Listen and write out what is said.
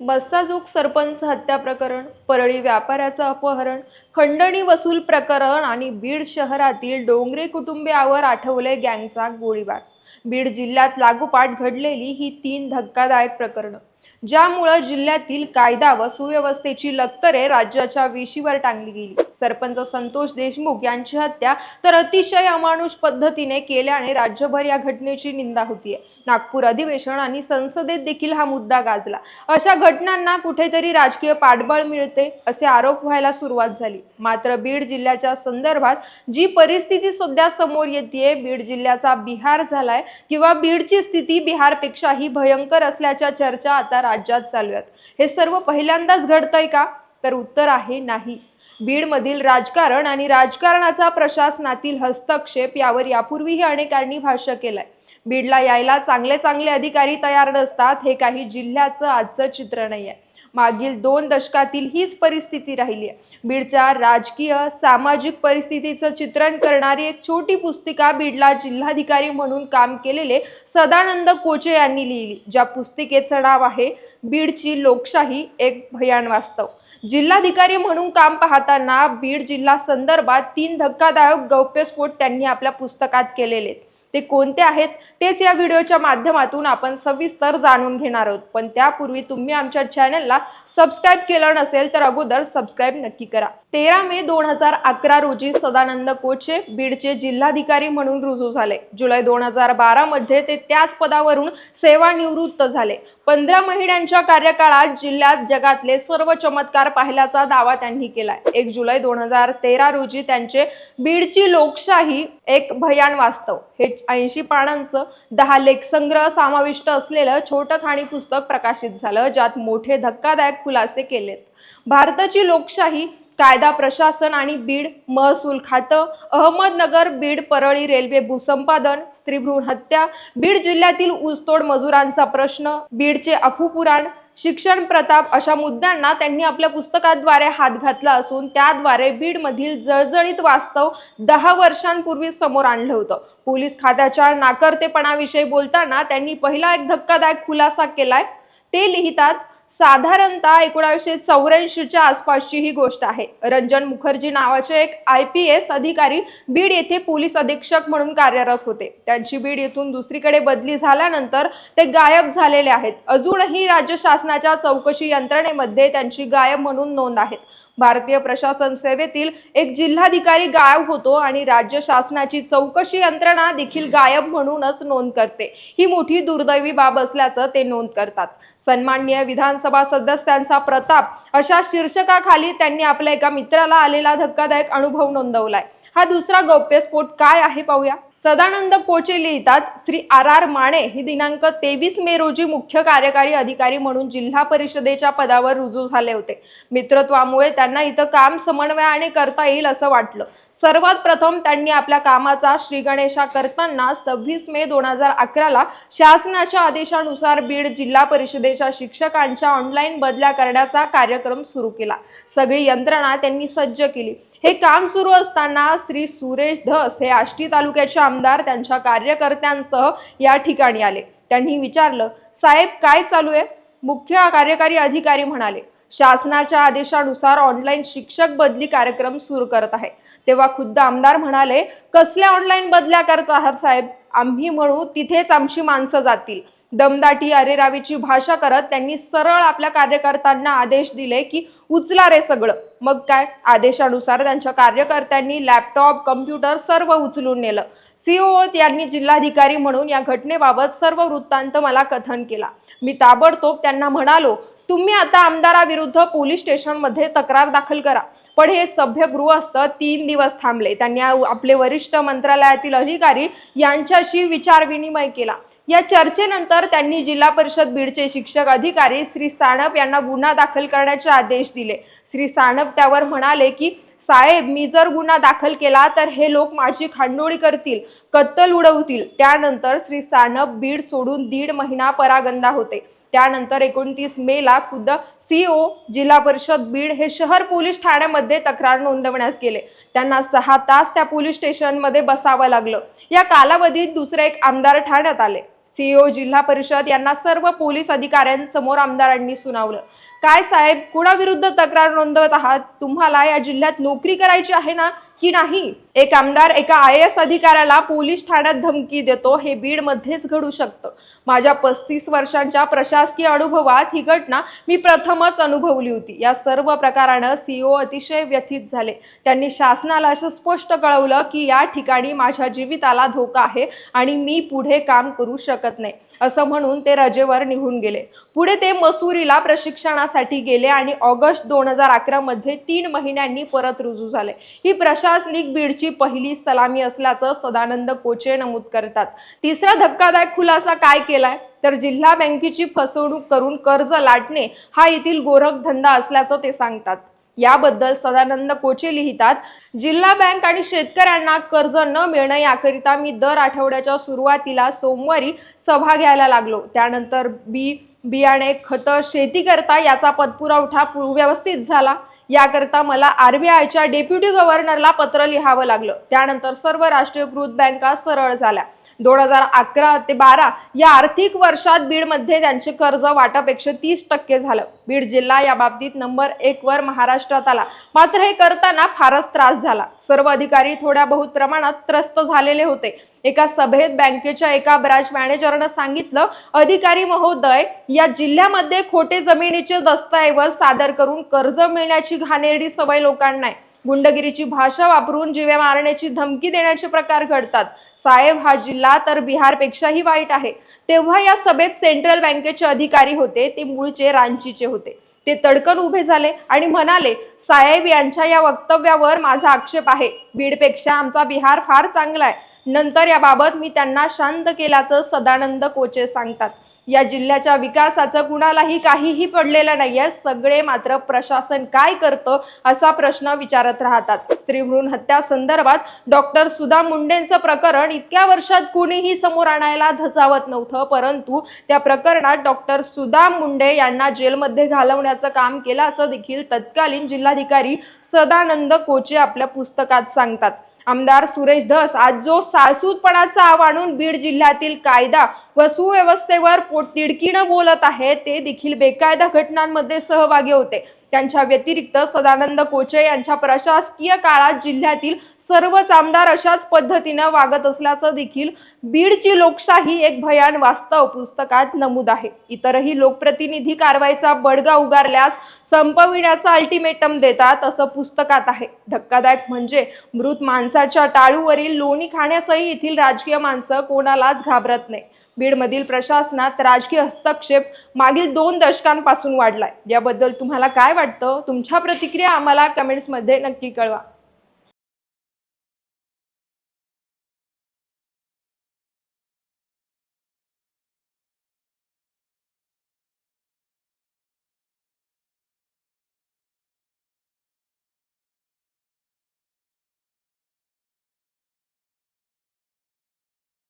मस्ताजोग सरपंच हत्या प्रकरण परळी व्यापाऱ्याचं अपहरण खंडणी वसूल प्रकरण आणि बीड शहरातील डोंगरे कुटुंबियावर आठवले गँगचा गोळीबार. बीड जिल्ह्यात लागोपाठ घडलेली ही तीन धक्कादायक प्रकरणं. ज्यामुळं जिल्ह्यातील कायदा व सुव्यवस्थेची लक्तरे राज्याच्या वेशीवर टांगली गेली. सरपंच संतोष देशमुख यांची हत्या तर अतिशय अमानुष पद्धतीने केल्याने राज्यभर या घटनेची निंदा होतीये. नागपूर अधिवेशन आणि संसदेत देखील हा मुद्दा गाजला. अशा घटनांना कुठेतरी राजकीय पाठबळ मिळते असे आरोप व्हायला सुरुवात झाली. मात्र बीड जिल्ह्याच्या संदर्भात जी परिस्थिती सध्या समोर येते बीड जिल्ह्याचा बिहार झालाय किंवा बीडची स्थिती बिहारपेक्षाही भयंकर असल्याच्या चर्चा आता राज्यात चालू आहेत. हे सर्व पहिल्यांदाच घडतंय का? तर उत्तर आहे नाही. बीडमधील राजकारण आणि राजकारणाचा प्रशासनातील हस्तक्षेप यावर यापूर्वीही अनेकांनी भाष्य केलंय. बीडला यायला चांगले चांगले अधिकारी तयार नसतात हे काही जिल्ह्याचं आजचं चित्र नाही आहे मागील दोन दशकातील हीच परिस्थिती राहिली आहे बीडच्या राजकीय सामाजिक परिस्थितीचं चित्रण करणारी एक छोटी पुस्तिका बीडला जिल्हाधिकारी म्हणून काम केलेले सदानंद कोचे यांनी लिहिली ज्या पुस्तिकेचं नाव आहे बीडची लोकशाही एक भयान वास्तव जिल्हाधिकारी म्हणून काम पाहताना बीड जिल्हा संदर्भात तीन धक्कादायक गौप्यस्फोट त्यांनी आपल्या पुस्तकात केलेले आहेत. ते कोणते आहेत तेच या व्हिडिओच्या माध्यमातून आपण सविस्तर जाणून घेणार आहोत. पण त्यापूर्वी तुम्ही आमच्या चॅनलला सबस्क्राईब केलं नसेल तर अगोदर सबस्क्राईब नक्की करा. तेरा मे दोन हजार अकरा रोजी सदानंद कोचे बीडचे जिल्हाधिकारी म्हणून रुजू झाले. जुलै दोन हजार बारा मध्ये ते त्याच पदावरून सेवानिवृत्त झाले. पंधरा महिन्यांच्या कार्यकाळात जिल्ह्यात जगातले सर्व चमत्कार पाहिल्याचा दावा त्यांनी केलाय. एक जुलै दोन हजार तेरा रोजी त्यांचे बीडची लोकशाही एक भयान वास्तव. हे ऐंशी पानांचं दहा लेख संग्रह समाविष्ट असलेलं छोटं खाणी पुस्तक प्रकाशित झालं ज्यात मोठे धक्कादायक खुलासे केलेत. भारताची लोकशाही कायदा प्रशासन आणि बीड महसूल खातं अहमदनगर बीड परळी रेल्वे भूसंपादन स्त्रीभ्रूण हत्या बीड जिल्ह्यातील ऊसतोड मजुरांचा प्रश्न बीडचे अफुपुराण शिक्षण प्रताप अशा मुद्द्यांना त्यांनी आपल्या पुस्तकाद्वारे हात घातला असून त्याद्वारे बीडमधील जळजळीत वास्तव दहा वर्षांपूर्वी समोर आणलं होतं. पोलीस खात्याच्या नाकर्तेपणाविषयी बोलताना त्यांनी पहिला एक धक्कादायक खुलासा केलाय. ते लिहितात साधारणतः एकोणावीसशे चौऱ्याऐंशीच्या आसपासची ही गोष्ट आहे. रंजन मुखर्जी नावाचे एक आय पी एस अधिकारी बीड येथे पोलीस अधीक्षक म्हणून कार्यरत होते. त्यांची बीड येथून दुसरीकडे बदली झाल्यानंतर ते गायब झालेले आहेत. अजूनही राज्य शासनाच्या चौकशी यंत्रणेमध्ये त्यांची गायब म्हणून नोंद आहेत. भारतीय प्रशासन सेवेतील एक जिल्हाधिकारी गायब होतो आणि राज्य शासनाची चौकशी यंत्रणा देखील गायब म्हणूनच नोंद करते. ही मोठी दुर्दैवी बाब असल्याचं ते नोंद करतात. सन्माननीय विधानसभा सदस्यांचा प्रताप अशा शीर्षकाखाली त्यांनी आपल्या एका मित्राला आलेला धक्कादायक अनुभव नोंदवलाय. हा दुसरा गौप्यस्फोट काय आहे पाहूया. सदानंद कोचे लिहितात श्री आर आर माने ही दिनांक तेवीस मे रोजी मुख्य कार्यकारी अधिकारी म्हणून जिल्हा परिषदेच्या पदावर रुजू झाले होते. मित्रत्वामुळे त्यांना इथं काम समन्वयाने करता येईल असं वाटलं. सर्वात प्रथम त्यांनी आपल्या कामाचा श्री गणेशा करताना सव्वीस मे दोन हजार अकराला शासनाच्या आदेशानुसार बीड जिल्हा परिषदेच्या शिक्षकांच्या ऑनलाईन बदल्या करण्याचा कार्यक्रम सुरू केला. सगळी यंत्रणा त्यांनी सज्ज केली. हे काम सुरू असताना श्री सुरेश धस हे आष्टी तालुक्याच्या आमदार त्यांच्या कार्यकर्त्यांसह या ठिकाणी आले. त्यांनी विचारलं साहेब काय चालू आहे? मुख्य कार्यकारी अधिकारी म्हणाले शासनाच्या आदेशानुसार ऑनलाईन शिक्षक बदली कार्यक्रम सुरू करत आहे. तेव्हा खुद्द आमदार म्हणाले कसल्या ऑनलाईन बदल्या करत आहात साहेब? आम्ही म्हणू तिथेच आमची माणसं जातील. दमदाटी अरेरावीची भाषा करत त्यांनी सरळ आपल्या कार्यकर्त्यांना आदेश दिले की उचला रे सगळं. मग काय? आदेशानुसार त्यांच्या कार्यकर्त्यांनी लॅपटॉप कम्प्युटर सर्व उचलून नेलं. सीओ यांनी जिल्हाधिकारी म्हणून या घटनेबाबत सर्व वृत्तांत मला कथन केला. मी ताबडतोब त्यांना म्हणालो तुम्ही आता आमदाराविरुद्ध पोलीस स्टेशनमध्ये तक्रार दाखल करा. पण हे सभ्य गृहस्थ तीन दिवस थांबले. त्यांनी आपले वरिष्ठ मंत्रालयातील अधिकारी यांच्याशी विचारविनिमय केला. या चर्चेनंतर त्यांनी जिल्हा परिषद बीडचे शिक्षक अधिकारी श्री साणप यांना गुन्हा दाखल करण्याचे आदेश दिले. श्री साणप त्यावर म्हणाले की साहेब मी जर गुन्हा दाखल केला तर हे लोक माझी खांडोळी करतील कत्तल उडवतील. त्यानंतर श्री सानप बीड सोडून दीड महिना परागंदा होते. त्यानंतर एकोणतीस मेला खुद्द सीओ जिल्हा परिषद बीड हे शहर पोलीस ठाण्यामध्ये तक्रार नोंदवण्यास गेले. त्यांना सहा तास त्या पोलीस स्टेशनमध्ये बसावं लागलं. या कालावधीत दुसरे एक आमदार ठाण्यात आले. सीओ जिल्हा परिषद यांना सर्व पोलीस अधिकाऱ्यांसमोर आमदारांनी सुनावलं. काय साहेब कुणाविरुद्ध तक्रार नोंदवत आहात? तुम्हाला या जिल्ह्यात नोकरी करायची आहे ना की नाही? एक आमदार एका आय एस अधिकाऱ्याला पोलीस ठाण्यात धमकी देतो हे बीड मध्येच घडू शकतं. माझ्या पस्तीस वर्षांच्या प्रशासकीय अनुभवात ही घटना मी प्रथमच अनुभवली होती. या सर्व प्रकारानं सीओ अतिशय व्यथित झाले. त्यांनी शासनाला असं स्पष्ट कळवलं की या ठिकाणी माझ्या जीविताला धोका आहे आणि मी पुढे काम करू शकत नाही. असं म्हणून ते रजेवर निघून गेले. पुढे ते मसुरीला प्रशिक्षणासाठी गेले आणि ऑगस्ट दोन हजार अकरा मध्ये तीन महिन्यांनी परत रुजू झाले. ही प्रशासनिक बीडची पहिली सलामी असल्याचं सदानंद कोचे नमूद करतात. तिसरा धक्कादायक खुलासा काय केलाय? तर जिल्हा बँकेची फसवणूक करून कर्ज लाटणे हा येथील गोरखधंदा असल्याचं ते सांगतात. याबद्दल सदानंद कोचे लिहितात जिल्हा बँक आणि शेतकऱ्यांना कर्ज न मिळणं याकरिता मी दर आठवड्याच्या सुरुवातीला सोमवारी सभा घ्यायला लागलो. त्यानंतर बी बियाणे खतं शेती करता याचा पतपुरवठा पु- व्यवस्थित झाला. याकरता मला आरबीआयच्या डेप्युटी गव्हर्नरला पत्र लिहावं लागलं. त्यानंतर सर्व राष्ट्रीयकृत बँका सरळ झाल्या. दोन हजार अकरा ते बारा या आर्थिक वर्षात बीडमध्ये त्यांचे कर्ज वाटप एकशे तीस टक्के झालं. बीड जिल्हा या बाबतीत नंबर एक वर महाराष्ट्रात आला. मात्र हे करताना फारच त्रास झाला. सर्व अधिकारी थोड्या बहुत प्रमाणात त्रस्त झालेले होते. एका सभेत बँकेच्या एका ब्रांच मॅनेजरनं सांगितलं अधिकारी महोदय या जिल्ह्यामध्ये खोटे जमिनीचे दस्तऐवज सादर करून कर्ज मिळण्याची घाणेरडी सवय लोकांना आहे. गुंडगिरीची भाषा वापरून जीवे मारण्याची धमकी देण्याचे प्रकार घडतात. साहेब हा जिल्हा तर बिहारपेक्षाही वाईट आहे. तेव्हा या सभेत सेंट्रल बँकेचे अधिकारी होते ते मूळचे रांचीचे होते. ते तडकन उभे झाले आणि म्हणाले साहेब यांच्या या वक्तव्यावर माझा आक्षेप आहे. बीडपेक्षा आमचा बिहार फार चांगला आहे. नंतर याबाबत मी त्यांना शांत केल्याचं सदानंद कोचे सांगतात. या जिल्ह्याच्या विकासाचं कुणालाही काहीही पडलेलं नाहीये. सगळे मात्र प्रशासन काय करतं असा प्रश्न विचारत राहतात. स्त्री भ्रूण हत्या संदर्भात डॉक्टर सुधा मुंडेंचं प्रकरण इतक्या वर्षात कुणीही समोर आणायला धजावत नव्हतं परंतु त्या प्रकरणात डॉक्टर सुधा मुंडे यांना जेलमध्ये घालवण्याचं काम केल्याचं देखील तत्कालीन जिल्हाधिकारी सदानंद कोचे आपल्या पुस्तकात सांगतात. आमदार सुरेश धस आज जो साळसूदपणाचा आव आणून बीड जिल्ह्यातील कायदा व सुव्यवस्थेवर पोटतिडकीनं बोलत आहे ते देखील बेकायदा घटनांमध्ये सहभागी होते. त्यांच्या व्यतिरिक्त सदानंद कोचे यांच्या प्रशासकीय काळात जिल्ह्यातील सर्वच आमदार अशाच पद्धतीनं वागत असल्याचं देखील बीडची लोकशाही एक भयान वास्तव पुस्तकात नमूद आहे. इतरही लोकप्रतिनिधी कारवाईचा बडगा उगारल्यास संपविण्याचा अल्टिमेटम देतात असं पुस्तकात आहे. धक्कादायक म्हणजे मृत माणसाच्या टाळूवरील लोणी खाण्यासही येथील राजकीय माणसं कोणालाच घाबरत नाही. बीडमधील प्रशासनात राजकीय हस्तक्षेप मागील दोन दशकांपासून वाढलाय. याबद्दल तुम्हाला काय वाटतं? तुमच्या प्रतिक्रिया आम्हाला कमेंट्समध्ये नक्की कळवा.